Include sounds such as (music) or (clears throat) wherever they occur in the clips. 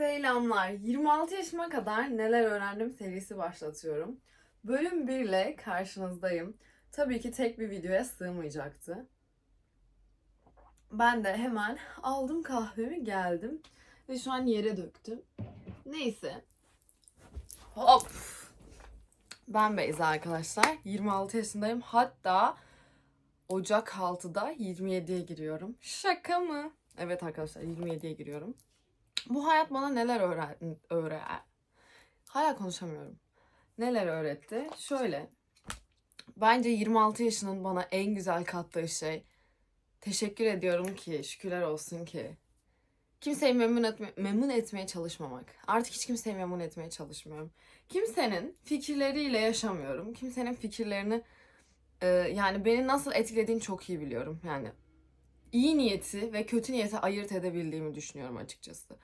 Selamlar. 26 yaşıma kadar neler öğrendim serisi başlatıyorum. Bölüm 1 ile karşınızdayım. Tabii ki tek bir videoya sığmayacaktı. Ben de hemen aldım kahvemi geldim. Ve şu an yere döktüm. Neyse. Hop. Ben Beyza arkadaşlar. 26 yaşındayım. Hatta Ocak 6'da 27'ye giriyorum. Şaka mı? Evet arkadaşlar 27'ye giriyorum. Bu hayat bana neler öğren öğren Hala konuşamıyorum. Neler öğretti? Şöyle. Bence 26 yaşının bana en güzel kattığı şey teşekkür ediyorum ki, şükürler olsun ki kimseyi memnun etme, memnun etmeye çalışmamak. Artık hiç kimseyi memnun etmeye çalışmıyorum. Kimsenin fikirleriyle yaşamıyorum. Kimsenin fikirlerini e, yani beni nasıl etkilediğini çok iyi biliyorum. Yani iyi niyeti ve kötü niyeti ayırt edebildiğimi düşünüyorum açıkçası.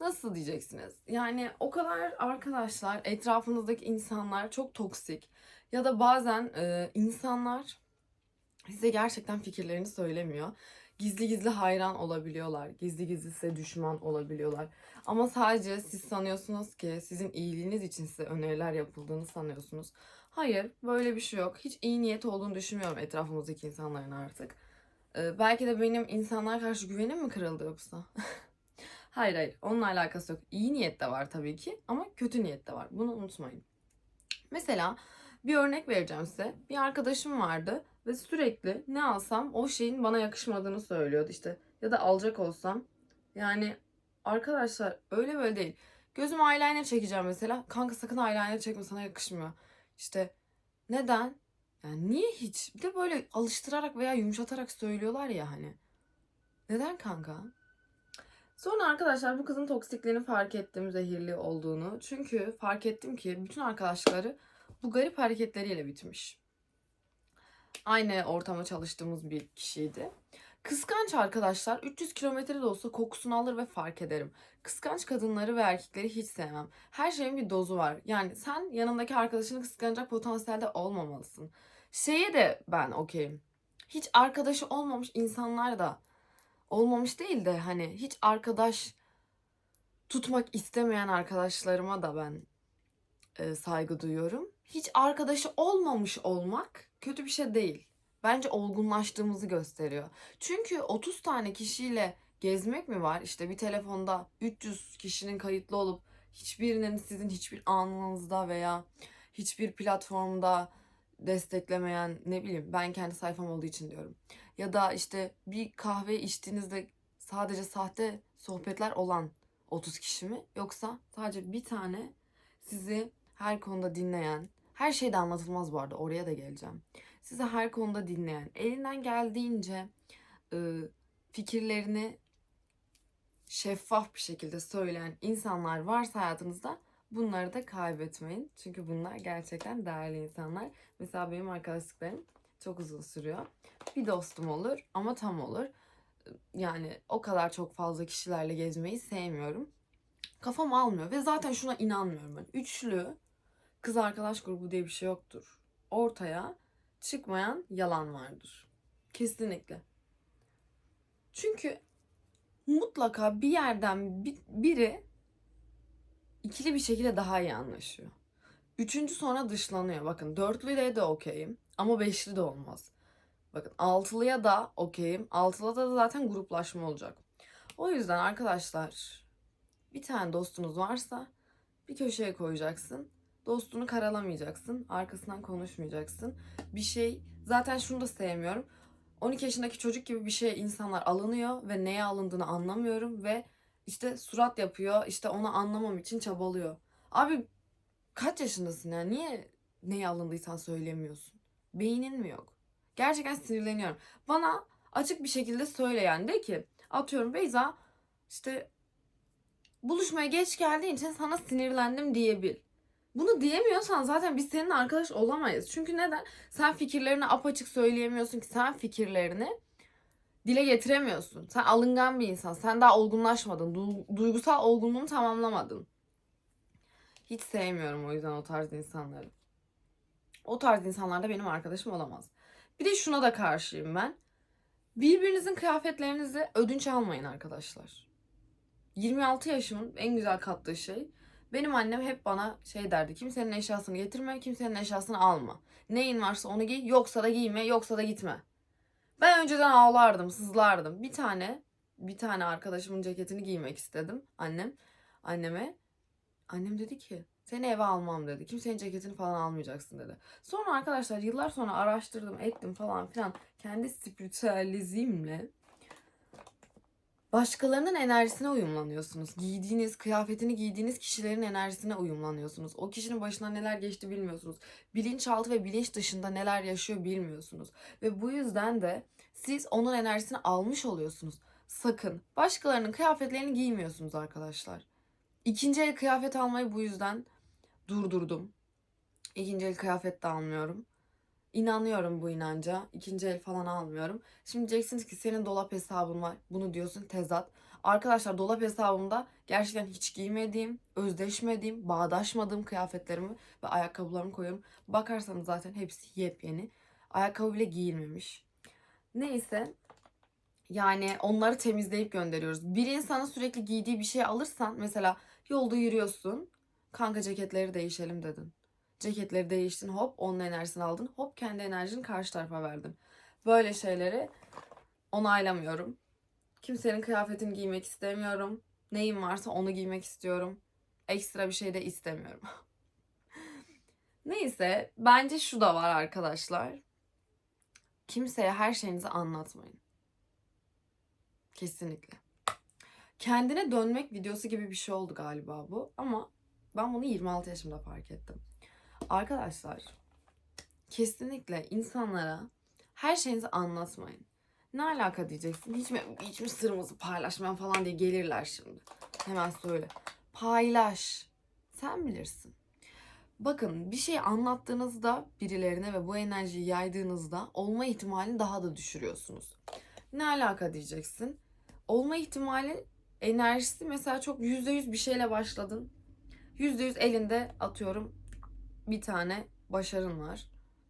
Nasıl diyeceksiniz? Yani o kadar arkadaşlar, etrafınızdaki insanlar çok toksik. Ya da bazen e, insanlar size gerçekten fikirlerini söylemiyor. Gizli gizli hayran olabiliyorlar. Gizli gizli size düşman olabiliyorlar. Ama sadece siz sanıyorsunuz ki sizin iyiliğiniz için size öneriler yapıldığını sanıyorsunuz. Hayır, böyle bir şey yok. Hiç iyi niyet olduğunu düşünmüyorum etrafımızdaki insanların artık. Ee, belki de benim insanlara karşı güvenim mi kırıldı yoksa? (laughs) hayır hayır, onunla alakası yok. İyi niyet de var tabii ki ama kötü niyet de var. Bunu unutmayın. Mesela bir örnek vereceğim size. Bir arkadaşım vardı ve sürekli ne alsam o şeyin bana yakışmadığını söylüyordu işte. Ya da alacak olsam. Yani arkadaşlar öyle böyle değil. Gözüm eyeliner çekeceğim mesela. Kanka sakın eyeliner çekme sana yakışmıyor. İşte neden? Yani niye hiç? Bir de böyle alıştırarak veya yumuşatarak söylüyorlar ya hani. Neden kanka? Sonra arkadaşlar bu kızın toksikliğini fark ettim zehirli olduğunu. Çünkü fark ettim ki bütün arkadaşları bu garip hareketleriyle bitmiş. Aynı ortamda çalıştığımız bir kişiydi. Kıskanç arkadaşlar 300 kilometre de olsa kokusunu alır ve fark ederim. Kıskanç kadınları ve erkekleri hiç sevmem. Her şeyin bir dozu var. Yani sen yanındaki arkadaşını kıskanacak potansiyelde olmamalısın. Şeye de ben okeyim. Hiç arkadaşı olmamış insanlar da olmamış değil de hani hiç arkadaş tutmak istemeyen arkadaşlarıma da ben e, saygı duyuyorum. Hiç arkadaşı olmamış olmak kötü bir şey değil. Bence olgunlaştığımızı gösteriyor. Çünkü 30 tane kişiyle gezmek mi var? İşte bir telefonda 300 kişinin kayıtlı olup hiçbirinin sizin hiçbir anınızda veya hiçbir platformda desteklemeyen ne bileyim ben kendi sayfam olduğu için diyorum. Ya da işte bir kahve içtiğinizde sadece sahte sohbetler olan 30 kişi mi? Yoksa sadece bir tane sizi her konuda dinleyen, her şeyde anlatılmaz bu arada oraya da geleceğim. Sizi her konuda dinleyen, elinden geldiğince ı, fikirlerini şeffaf bir şekilde söyleyen insanlar varsa hayatınızda bunları da kaybetmeyin. Çünkü bunlar gerçekten değerli insanlar. Mesela benim arkadaşlıklarım çok uzun sürüyor. Bir dostum olur ama tam olur. Yani o kadar çok fazla kişilerle gezmeyi sevmiyorum. Kafam almıyor ve zaten şuna inanmıyorum ben. Üçlü kız arkadaş grubu diye bir şey yoktur. Ortaya çıkmayan yalan vardır. Kesinlikle. Çünkü mutlaka bir yerden bi- biri ikili bir şekilde daha iyi anlaşıyor. Üçüncü sonra dışlanıyor. Bakın dörtlüyle de okeyim ama beşli de olmaz. Bakın altılıya da okeyim. Altılıda da zaten gruplaşma olacak. O yüzden arkadaşlar bir tane dostunuz varsa bir köşeye koyacaksın. Dostunu karalamayacaksın. Arkasından konuşmayacaksın. Bir şey zaten şunu da sevmiyorum. 12 yaşındaki çocuk gibi bir şeye insanlar alınıyor ve neye alındığını anlamıyorum ve işte surat yapıyor. işte onu anlamam için çabalıyor. Abi kaç yaşındasın ya? Niye neye alındıysan söylemiyorsun? Beynin mi yok? Gerçekten sinirleniyorum. Bana açık bir şekilde söyle yani de ki atıyorum Beyza işte buluşmaya geç geldiğin için sana sinirlendim diyebil. Bunu diyemiyorsan zaten biz seninle arkadaş olamayız. Çünkü neden? Sen fikirlerini apaçık söyleyemiyorsun ki sen fikirlerini dile getiremiyorsun. Sen alıngan bir insan. Sen daha olgunlaşmadın. Du- duygusal olgunluğunu tamamlamadın. Hiç sevmiyorum o yüzden o tarz insanları. O tarz insanlar da benim arkadaşım olamaz. Bir de şuna da karşıyım ben. Birbirinizin kıyafetlerinizi ödünç almayın arkadaşlar. 26 yaşımın en güzel kattığı şey benim annem hep bana şey derdi. Kimsenin eşyasını getirme, kimsenin eşyasını alma. Neyin varsa onu giy, yoksa da giyme, yoksa da gitme. Ben önceden ağlardım, sızlardım. Bir tane, bir tane arkadaşımın ceketini giymek istedim annem, anneme. Annem dedi ki, seni eve almam dedi. Kimsenin ceketini falan almayacaksın dedi. Sonra arkadaşlar yıllar sonra araştırdım, ettim falan filan. Kendi spiritüalizmle başkalarının enerjisine uyumlanıyorsunuz. Giydiğiniz, kıyafetini giydiğiniz kişilerin enerjisine uyumlanıyorsunuz. O kişinin başına neler geçti bilmiyorsunuz. Bilinçaltı ve bilinç dışında neler yaşıyor bilmiyorsunuz. Ve bu yüzden de siz onun enerjisini almış oluyorsunuz. Sakın başkalarının kıyafetlerini giymiyorsunuz arkadaşlar. İkinci el kıyafet almayı bu yüzden durdurdum. İkinci el kıyafet de almıyorum. İnanıyorum bu inanca. İkinci el falan almıyorum. Şimdi diyeceksiniz ki senin dolap hesabın var. Bunu diyorsun tezat. Arkadaşlar dolap hesabımda gerçekten hiç giymediğim, özdeşmediğim, bağdaşmadığım kıyafetlerimi ve ayakkabılarımı koyuyorum. Bakarsanız zaten hepsi yepyeni. Ayakkabı bile giyilmemiş. Neyse. Yani onları temizleyip gönderiyoruz. Bir insanın sürekli giydiği bir şey alırsan mesela yolda yürüyorsun. Kanka ceketleri değişelim dedin. Ceketleri değiştin hop onun enerjisini aldın. Hop kendi enerjini karşı tarafa verdin. Böyle şeyleri onaylamıyorum. Kimsenin kıyafetini giymek istemiyorum. Neyim varsa onu giymek istiyorum. Ekstra bir şey de istemiyorum. (laughs) Neyse bence şu da var arkadaşlar. Kimseye her şeyinizi anlatmayın. Kesinlikle. Kendine dönmek videosu gibi bir şey oldu galiba bu. Ama ben bunu 26 yaşımda fark ettim. Arkadaşlar kesinlikle insanlara her şeyinizi anlatmayın. Ne alaka diyeceksin? Hiç mi, hiç mi sırrımızı paylaşmayan falan diye gelirler şimdi. Hemen söyle. Paylaş. Sen bilirsin. Bakın bir şey anlattığınızda birilerine ve bu enerjiyi yaydığınızda olma ihtimalini daha da düşürüyorsunuz. Ne alaka diyeceksin? Olma ihtimali enerjisi mesela çok %100 bir şeyle başladın. %100 elinde atıyorum bir tane başarın var.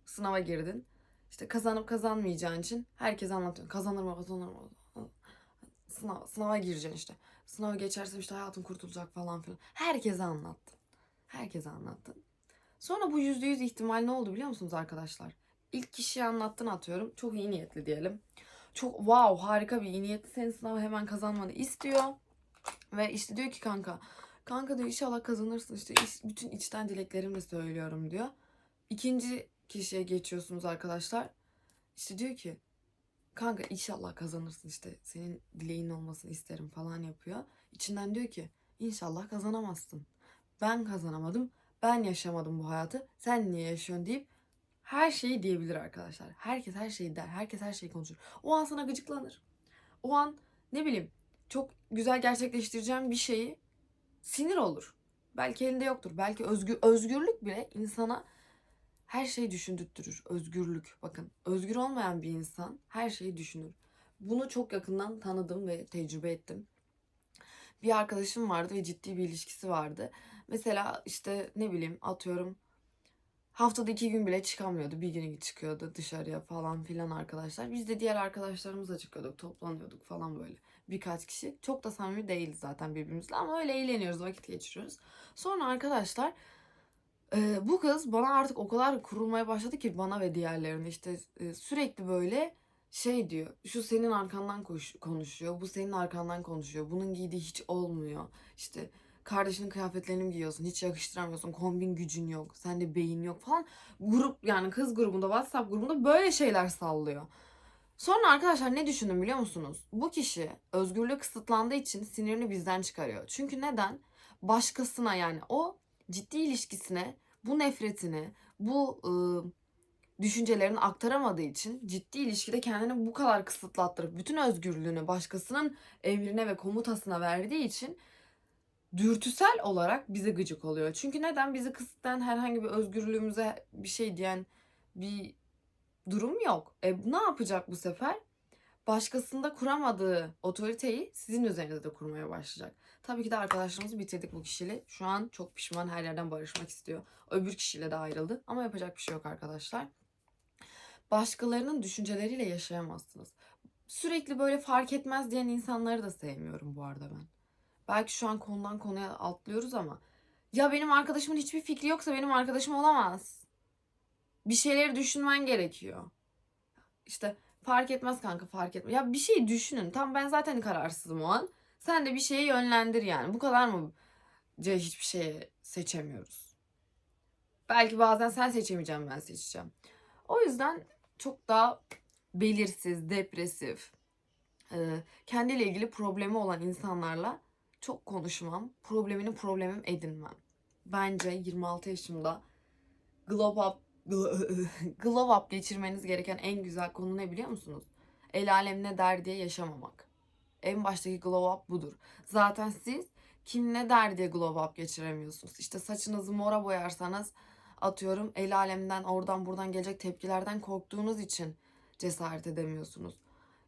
Sınava girdin. İşte kazanıp kazanmayacağın için herkese anlatıyorsun. Kazanır mı kazanır mı? Sınav, sınava gireceksin işte. Sınavı geçersem işte hayatım kurtulacak falan filan. Herkese anlattın. Herkese anlattın. Sonra bu yüzde yüz ihtimal ne oldu biliyor musunuz arkadaşlar? İlk kişiye anlattın atıyorum. Çok iyi niyetli diyelim. Çok wow harika bir iyi niyetli senin sınavı hemen kazanmanı istiyor. Ve işte diyor ki kanka Kanka diyor inşallah kazanırsın işte bütün içten dileklerimle söylüyorum diyor. İkinci kişiye geçiyorsunuz arkadaşlar. İşte diyor ki kanka inşallah kazanırsın işte senin dileğin olmasını isterim falan yapıyor. İçinden diyor ki inşallah kazanamazsın. Ben kazanamadım. Ben yaşamadım bu hayatı. Sen niye yaşıyorsun deyip her şeyi diyebilir arkadaşlar. Herkes her şeyi der. Herkes her şeyi konuşur. O an sana gıcıklanır. O an ne bileyim çok güzel gerçekleştireceğim bir şeyi sinir olur. Belki elinde yoktur. Belki özgür, özgürlük bile insana her şeyi düşündürtürür. Özgürlük. Bakın özgür olmayan bir insan her şeyi düşünür. Bunu çok yakından tanıdım ve tecrübe ettim. Bir arkadaşım vardı ve ciddi bir ilişkisi vardı. Mesela işte ne bileyim atıyorum haftada iki gün bile çıkamıyordu. Bir gün çıkıyordu dışarıya falan filan arkadaşlar. Biz de diğer arkadaşlarımızla çıkıyorduk, toplanıyorduk falan böyle birkaç kişi. Çok da samimi değiliz zaten birbirimizle ama öyle eğleniyoruz, vakit geçiriyoruz. Sonra arkadaşlar e, bu kız bana artık o kadar kurulmaya başladı ki bana ve diğerlerine işte e, sürekli böyle şey diyor. Şu senin arkandan koş- konuşuyor, bu senin arkandan konuşuyor. Bunun giydiği hiç olmuyor. İşte kardeşinin kıyafetlerini mi giyiyorsun? Hiç yakıştıramıyorsun. Kombin gücün yok. Sende beyin yok falan. Grup yani kız grubunda WhatsApp grubunda böyle şeyler sallıyor. Sonra arkadaşlar ne düşündüm biliyor musunuz? Bu kişi özgürlüğü kısıtlandığı için sinirini bizden çıkarıyor. Çünkü neden? Başkasına yani o ciddi ilişkisine bu nefretini, bu ıı, düşüncelerini aktaramadığı için ciddi ilişkide kendini bu kadar kısıtlattırıp bütün özgürlüğünü başkasının emrine ve komutasına verdiği için dürtüsel olarak bize gıcık oluyor. Çünkü neden? Bizi kısıtlayan herhangi bir özgürlüğümüze bir şey diyen bir durum yok. E ne yapacak bu sefer? Başkasında kuramadığı otoriteyi sizin üzerinizde de kurmaya başlayacak. Tabii ki de arkadaşlarımızı bitirdik bu kişiyle. Şu an çok pişman her yerden barışmak istiyor. Öbür kişiyle de ayrıldı. Ama yapacak bir şey yok arkadaşlar. Başkalarının düşünceleriyle yaşayamazsınız. Sürekli böyle fark etmez diyen insanları da sevmiyorum bu arada ben. Belki şu an konudan konuya atlıyoruz ama ya benim arkadaşımın hiçbir fikri yoksa benim arkadaşım olamaz. Bir şeyleri düşünmen gerekiyor. İşte fark etmez kanka fark etmez. Ya bir şey düşünün. Tam ben zaten kararsızım o an. Sen de bir şeye yönlendir yani. Bu kadar mı C hiçbir şeye seçemiyoruz. Belki bazen sen seçemeyeceğim ben seçeceğim. O yüzden çok daha belirsiz, depresif, e, kendiyle ilgili problemi olan insanlarla çok konuşmam. Problemini problemim edinmem. Bence 26 yaşımda glow up (laughs) glow up geçirmeniz gereken en güzel konu ne biliyor musunuz? El alem ne der diye yaşamamak. En baştaki glow up budur. Zaten siz kim ne der diye glow up geçiremiyorsunuz. İşte saçınızı mora boyarsanız atıyorum el alemden oradan buradan gelecek tepkilerden korktuğunuz için cesaret edemiyorsunuz.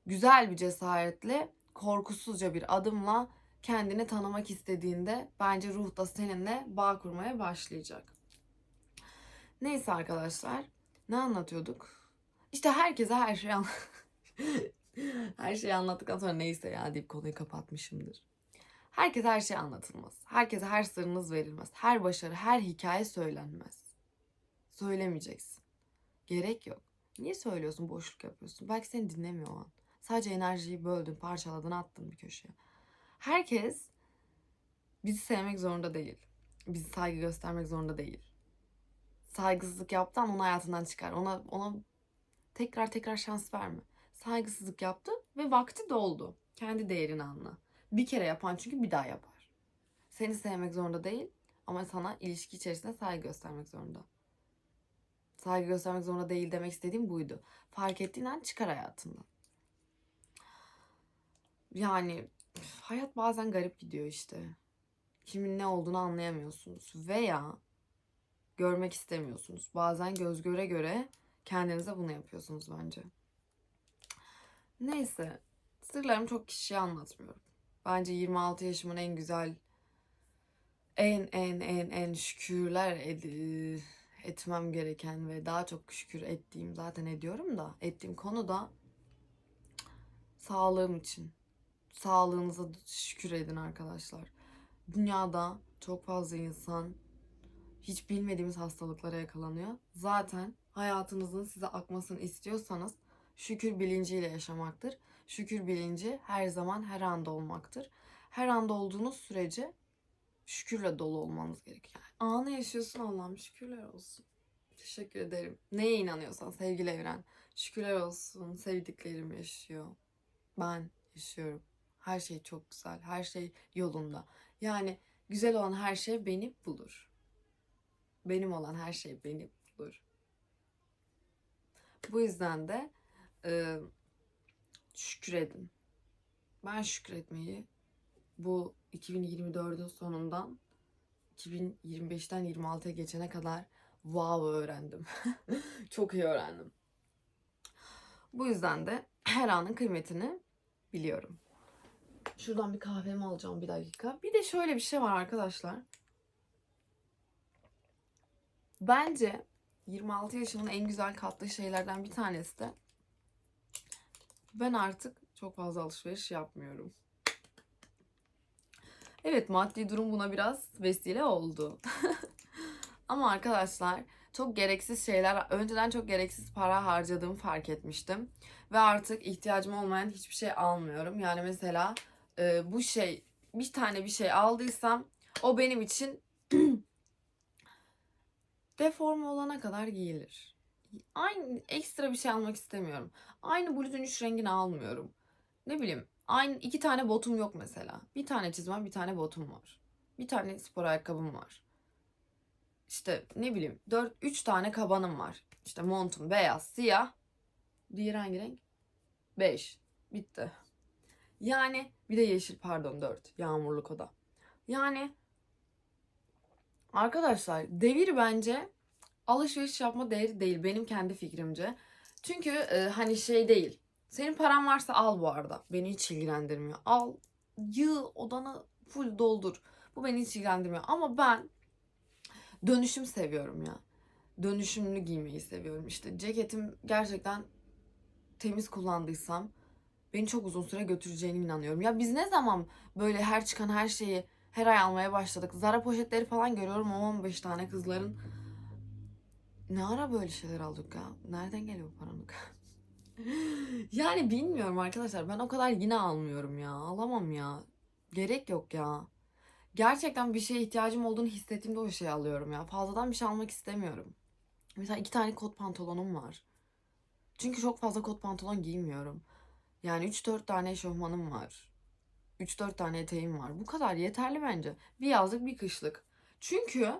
Güzel bir cesaretle, korkusuzca bir adımla kendini tanımak istediğinde bence ruh da seninle bağ kurmaya başlayacak. Neyse arkadaşlar, ne anlatıyorduk? İşte herkese her şeyi an- (laughs) her şeyi anlattıktan sonra neyse ya deyip konuyu kapatmışımdır. Herkese her şey anlatılmaz. Herkese her sırrınız verilmez. Her başarı, her hikaye söylenmez. Söylemeyeceksin. Gerek yok. Niye söylüyorsun, boşluk yapıyorsun? Belki seni dinlemiyor o an. Sadece enerjiyi böldün, parçaladın, attın bir köşeye. Herkes bizi sevmek zorunda değil. Bizi saygı göstermek zorunda değil. Saygısızlık yaptan onu hayatından çıkar. Ona ona tekrar tekrar şans verme. Saygısızlık yaptı ve vakti doldu. Kendi değerini anla. Bir kere yapan çünkü bir daha yapar. Seni sevmek zorunda değil ama sana ilişki içerisinde saygı göstermek zorunda. Saygı göstermek zorunda değil demek istediğim buydu. Fark ettiğin an çıkar hayatından. Yani hayat bazen garip gidiyor işte. Kimin ne olduğunu anlayamıyorsunuz veya görmek istemiyorsunuz. Bazen göz göre göre kendinize bunu yapıyorsunuz bence. Neyse, sırlarımı çok kişiye anlatmıyorum. Bence 26 yaşımın en güzel, en en en en şükürler ed- etmem gereken ve daha çok şükür ettiğim zaten ediyorum da ettiğim konu da sağlığım için. Sağlığınıza şükür edin arkadaşlar. Dünyada çok fazla insan hiç bilmediğimiz hastalıklara yakalanıyor. Zaten hayatınızın size akmasını istiyorsanız şükür bilinciyle yaşamaktır. Şükür bilinci her zaman her anda olmaktır. Her anda olduğunuz sürece şükürle dolu olmanız gerekiyor. Yani anı yaşıyorsun Allah'ım şükürler olsun. Teşekkür ederim. Neye inanıyorsan sevgili evren. Şükürler olsun sevdiklerim yaşıyor. Ben yaşıyorum. Her şey çok güzel. Her şey yolunda. Yani güzel olan her şey beni bulur. Benim olan her şey beni bulur. Bu yüzden de e, şükür edin. Ben şükretmeyi bu 2024'ün sonundan 2025'ten 26'ya geçene kadar wow öğrendim. (laughs) Çok iyi öğrendim. Bu yüzden de her anın kıymetini biliyorum. Şuradan bir kahvemi alacağım bir dakika. Bir de şöyle bir şey var arkadaşlar. Bence 26 yaşımın en güzel kattığı şeylerden bir tanesi de ben artık çok fazla alışveriş yapmıyorum. Evet maddi durum buna biraz vesile oldu. (laughs) Ama arkadaşlar çok gereksiz şeyler, önceden çok gereksiz para harcadığımı fark etmiştim. Ve artık ihtiyacım olmayan hiçbir şey almıyorum. Yani mesela e, bu şey, bir tane bir şey aldıysam o benim için (clears throat) deforme olana kadar giyilir. Aynı ekstra bir şey almak istemiyorum. Aynı bluzun üç rengini almıyorum. Ne bileyim aynı iki tane botum yok mesela. Bir tane çizmem bir tane botum var. Bir tane spor ayakkabım var. İşte ne bileyim 4 3 tane kabanım var. İşte montum beyaz, siyah. Diğer hangi renk? 5. Bitti. Yani bir de yeşil pardon 4. Yağmurluk o da. Yani arkadaşlar devir bence alışveriş yapma değeri değil benim kendi fikrimce. Çünkü e, hani şey değil. Senin paran varsa al bu arada. Beni hiç ilgilendirmiyor. Al, yığ, odanı full doldur. Bu beni hiç ilgilendirmiyor. Ama ben dönüşüm seviyorum ya. Dönüşümlü giymeyi seviyorum. İşte ceketim gerçekten temiz kullandıysam beni çok uzun süre götüreceğine inanıyorum. Ya biz ne zaman böyle her çıkan her şeyi her ay almaya başladık. Zara poşetleri falan görüyorum 15 tane kızların. Ne ara böyle şeyler aldık ya? Nereden geliyor bu paranın? (laughs) yani bilmiyorum arkadaşlar. Ben o kadar yine almıyorum ya. Alamam ya. Gerek yok ya. Gerçekten bir şeye ihtiyacım olduğunu hissettiğimde o şeyi alıyorum ya. Fazladan bir şey almak istemiyorum. Mesela iki tane kot pantolonum var. Çünkü çok fazla kot pantolon giymiyorum. Yani 3-4 tane eşofmanım var. 3-4 tane eteğim var. Bu kadar yeterli bence. Bir yazlık bir kışlık. Çünkü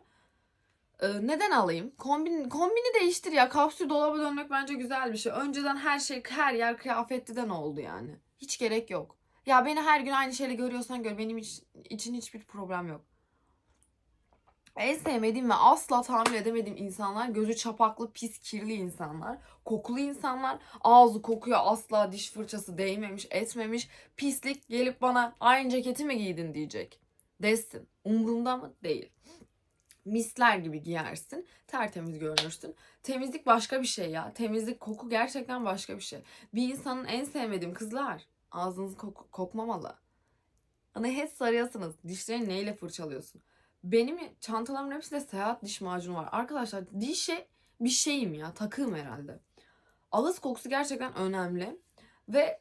e, neden alayım? Kombin, kombini değiştir ya. Kapsül dolaba dönmek bence güzel bir şey. Önceden her şey her yer kıyafetliden oldu yani. Hiç gerek yok. Ya beni her gün aynı şeyle görüyorsan gör. Benim hiç, için hiçbir problem yok. En sevmediğim ve asla tahammül edemediğim insanlar gözü çapaklı, pis, kirli insanlar. Kokulu insanlar. Ağzı kokuyor asla diş fırçası değmemiş, etmemiş. Pislik gelip bana aynı ceketi mi giydin diyecek. Desin. Umurumda mı? Değil. Misler gibi giyersin. Tertemiz görünürsün. Temizlik başka bir şey ya. Temizlik, koku gerçekten başka bir şey. Bir insanın en sevmediğim kızlar. Ağzınız kok- kokmamalı. Hani hep sarıyorsunuz. Dişlerini neyle fırçalıyorsun? Benim çantalarımın hepsinde seyahat diş macunu var. Arkadaşlar dişe bir şeyim ya. Takığım herhalde. Ağız kokusu gerçekten önemli. Ve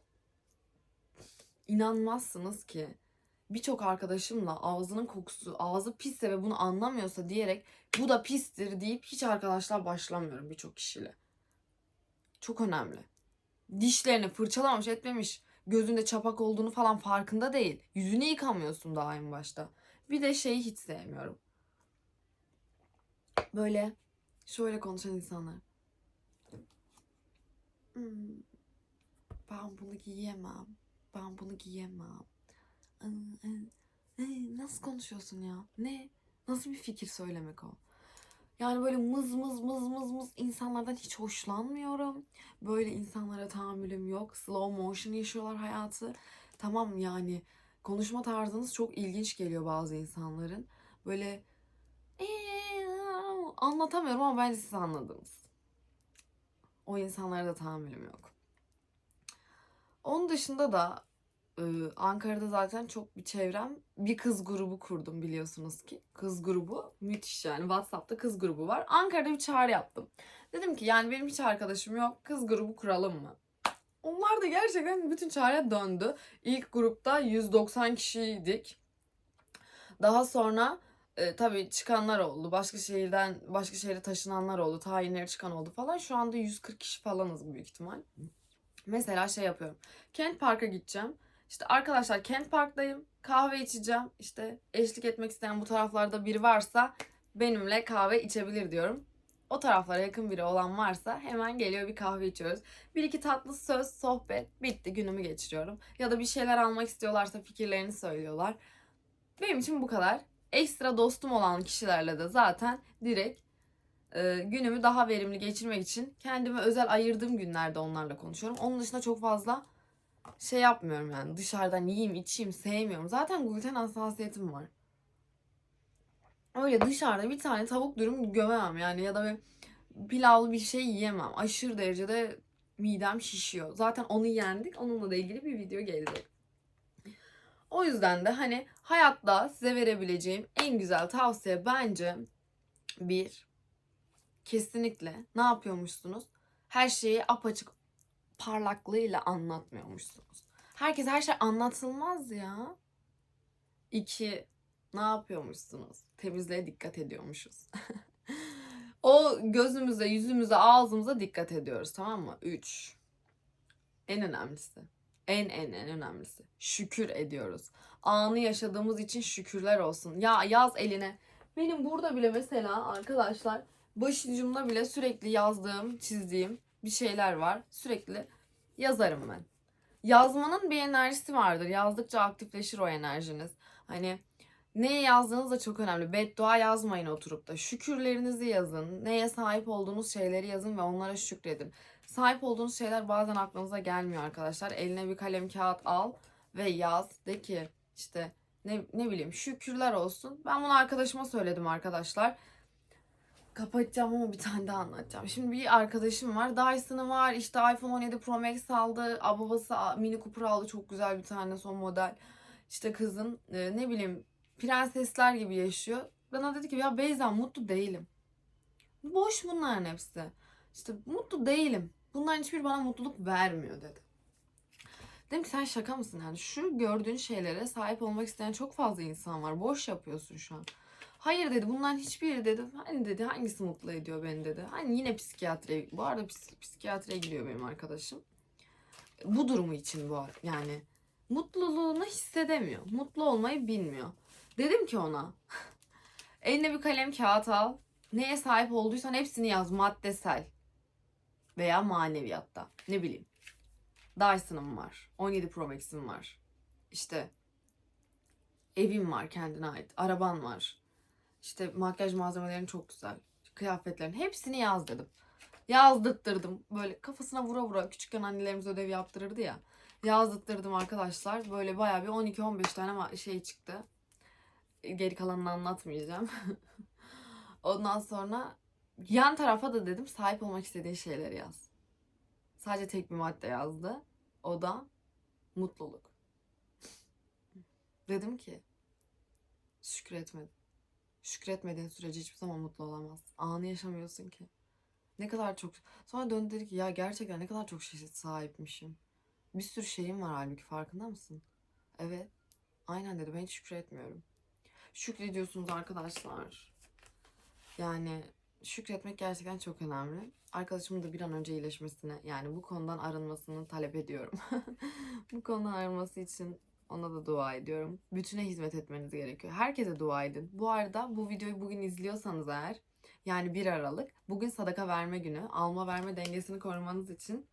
inanmazsınız ki birçok arkadaşımla ağzının kokusu, ağzı pisse ve bunu anlamıyorsa diyerek bu da pistir deyip hiç arkadaşlar başlamıyorum birçok kişiyle. Çok önemli. Dişlerini fırçalamamış etmemiş, gözünde çapak olduğunu falan farkında değil. Yüzünü yıkamıyorsun daha en başta. Bir de şeyi hiç sevmiyorum. Böyle şöyle konuşan insanlar. Hmm, ben bunu giyemem. Ben bunu giyemem. Iı, ıı, Nasıl konuşuyorsun ya? Ne? Nasıl bir fikir söylemek o? Yani böyle mız mız mız mız mız insanlardan hiç hoşlanmıyorum. Böyle insanlara tahammülüm yok. Slow motion yaşıyorlar hayatı. Tamam yani konuşma tarzınız çok ilginç geliyor bazı insanların. Böyle "Ee, anlatamıyorum ama bence siz anladınız. O insanlara da tahammülüm yok. Onun dışında da e, Ankara'da zaten çok bir çevrem, bir kız grubu kurdum biliyorsunuz ki. Kız grubu müthiş yani WhatsApp'ta kız grubu var. Ankara'da bir çağrı yaptım. Dedim ki yani benim hiç arkadaşım yok. Kız grubu kuralım mı? Onlar da gerçekten bütün çağrıya döndü. İlk grupta 190 kişiydik. Daha sonra e, tabii çıkanlar oldu. Başka şehirden başka şehre taşınanlar oldu. Tayinleri çıkan oldu falan. Şu anda 140 kişi falanız büyük ihtimal. Mesela şey yapıyorum. Kent Park'a gideceğim. İşte arkadaşlar Kent Park'tayım. Kahve içeceğim. İşte eşlik etmek isteyen bu taraflarda biri varsa benimle kahve içebilir diyorum. O taraflara yakın biri olan varsa hemen geliyor bir kahve içiyoruz. Bir iki tatlı söz, sohbet bitti günümü geçiriyorum. Ya da bir şeyler almak istiyorlarsa fikirlerini söylüyorlar. Benim için bu kadar. Ekstra dostum olan kişilerle de zaten direkt e, günümü daha verimli geçirmek için kendime özel ayırdığım günlerde onlarla konuşuyorum. Onun dışında çok fazla şey yapmıyorum yani dışarıdan yiyeyim içeyim sevmiyorum. Zaten gluten hassasiyetim var. Öyle dışarıda bir tane tavuk dürüm gömemem yani ya da bir pilavlı bir şey yiyemem. Aşırı derecede midem şişiyor. Zaten onu yendik. Onunla da ilgili bir video gelecek. O yüzden de hani hayatta size verebileceğim en güzel tavsiye bence bir kesinlikle ne yapıyormuşsunuz? Her şeyi apaçık parlaklığıyla anlatmıyormuşsunuz. Herkes her şey anlatılmaz ya. İki, ne yapıyormuşsunuz? Temizliğe dikkat ediyormuşuz. (laughs) o gözümüze, yüzümüze, ağzımıza dikkat ediyoruz tamam mı? Üç, en önemlisi. En en en önemlisi. Şükür ediyoruz. Anı yaşadığımız için şükürler olsun. Ya yaz eline. Benim burada bile mesela arkadaşlar başucumda bile sürekli yazdığım, çizdiğim bir şeyler var. Sürekli yazarım ben. Yazmanın bir enerjisi vardır. Yazdıkça aktifleşir o enerjiniz. Hani neye yazdığınız da çok önemli. Beddua yazmayın oturup da. Şükürlerinizi yazın. Neye sahip olduğunuz şeyleri yazın ve onlara şükredin. Sahip olduğunuz şeyler bazen aklınıza gelmiyor arkadaşlar. Eline bir kalem kağıt al ve yaz. De ki işte ne, ne bileyim şükürler olsun. Ben bunu arkadaşıma söyledim arkadaşlar. Kapatacağım ama bir tane daha anlatacağım. Şimdi bir arkadaşım var. Dyson'ı var. İşte iPhone 17 Pro Max aldı. Babası Mini Cooper aldı. Çok güzel bir tane son model. İşte kızın e, ne bileyim prensesler gibi yaşıyor. Bana dedi ki ya Beyza mutlu değilim. Boş bunların hepsi. İşte mutlu değilim. Bunların hiçbir bana mutluluk vermiyor dedi. Dedim ki sen şaka mısın yani? Şu gördüğün şeylere sahip olmak isteyen çok fazla insan var. Boş yapıyorsun şu an. Hayır dedi bunların hiçbiri dedi. Hani dedi hangisi mutlu ediyor beni dedi. Hani yine psikiyatriye. Bu arada ps- psikiyatriye gidiyor benim arkadaşım. Bu durumu için bu yani. Mutluluğunu hissedemiyor. Mutlu olmayı bilmiyor. Dedim ki ona. (laughs) Eline bir kalem kağıt al. Neye sahip olduysan hepsini yaz maddesel. Veya maneviyatta. Ne bileyim. Dyson'ım var. 17 Pro Max'im var. İşte evim var kendine ait. Araban var. İşte makyaj malzemelerin çok güzel. Kıyafetlerin hepsini yaz dedim. Yazdırttırdım. Böyle kafasına vura vura küçükken annelerimiz ödev yaptırırdı ya. Yazdırttırdım arkadaşlar. Böyle bayağı bir 12-15 tane şey çıktı. Geri kalanını anlatmayacağım. (laughs) Ondan sonra yan tarafa da dedim sahip olmak istediğin şeyleri yaz. Sadece tek bir madde yazdı. O da mutluluk. (laughs) Dedim ki şükretmedim. Şükretmediğin sürece hiçbir zaman mutlu olamazsın. Anı yaşamıyorsun ki. Ne kadar çok... Sonra döndü dedi ki ya gerçekten ne kadar çok şey sahipmişim. Bir sürü şeyim var halbuki farkında mısın? Evet. Aynen dedi ben hiç şükretmiyorum. Şükrediyorsunuz arkadaşlar. Yani şükretmek gerçekten çok önemli. Arkadaşımın da bir an önce iyileşmesini yani bu konudan arınmasını talep ediyorum. (laughs) bu konudan arınması için ona da dua ediyorum. Bütüne hizmet etmeniz gerekiyor. Herkese dua edin. Bu arada bu videoyu bugün izliyorsanız eğer yani 1 Aralık bugün sadaka verme günü. Alma verme dengesini korumanız için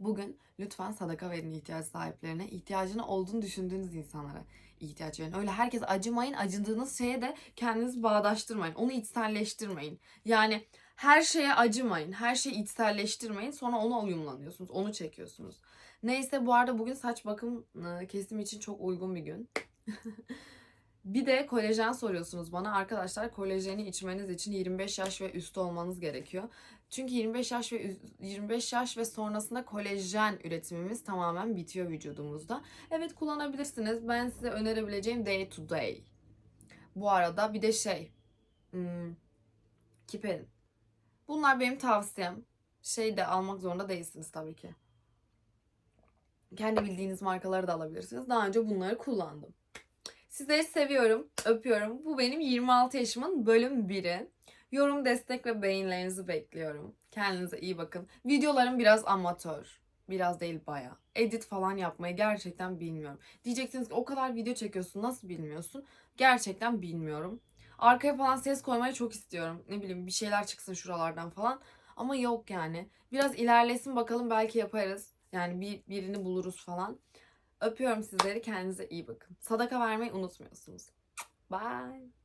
bugün lütfen sadaka verin ihtiyaç sahiplerine. ihtiyacını olduğunu düşündüğünüz insanlara ihtiyaç verin. Öyle herkes acımayın. Acındığınız şeye de kendinizi bağdaştırmayın. Onu içselleştirmeyin. Yani her şeye acımayın. Her şeyi içselleştirmeyin. Sonra ona uyumlanıyorsunuz. Onu çekiyorsunuz. Neyse bu arada bugün saç bakım e, kesim için çok uygun bir gün. (laughs) bir de kolajen soruyorsunuz bana. Arkadaşlar kolajeni içmeniz için 25 yaş ve üstü olmanız gerekiyor. Çünkü 25 yaş ve üz- 25 yaş ve sonrasında kolajen üretimimiz tamamen bitiyor vücudumuzda. Evet kullanabilirsiniz. Ben size önerebileceğim day to day. Bu arada bir de şey. Hmm, Kiperin. Bunlar benim tavsiyem. Şey de almak zorunda değilsiniz tabii ki. Kendi bildiğiniz markaları da alabilirsiniz. Daha önce bunları kullandım. Sizleri seviyorum, öpüyorum. Bu benim 26 yaşımın bölüm 1'i. Yorum, destek ve beğenilerinizi bekliyorum. Kendinize iyi bakın. Videolarım biraz amatör. Biraz değil baya. Edit falan yapmayı gerçekten bilmiyorum. Diyeceksiniz ki o kadar video çekiyorsun nasıl bilmiyorsun? Gerçekten bilmiyorum. Arkaya falan ses koymayı çok istiyorum. Ne bileyim bir şeyler çıksın şuralardan falan. Ama yok yani. Biraz ilerlesin bakalım belki yaparız. Yani bir, birini buluruz falan. Öpüyorum sizleri. Kendinize iyi bakın. Sadaka vermeyi unutmuyorsunuz. Bye.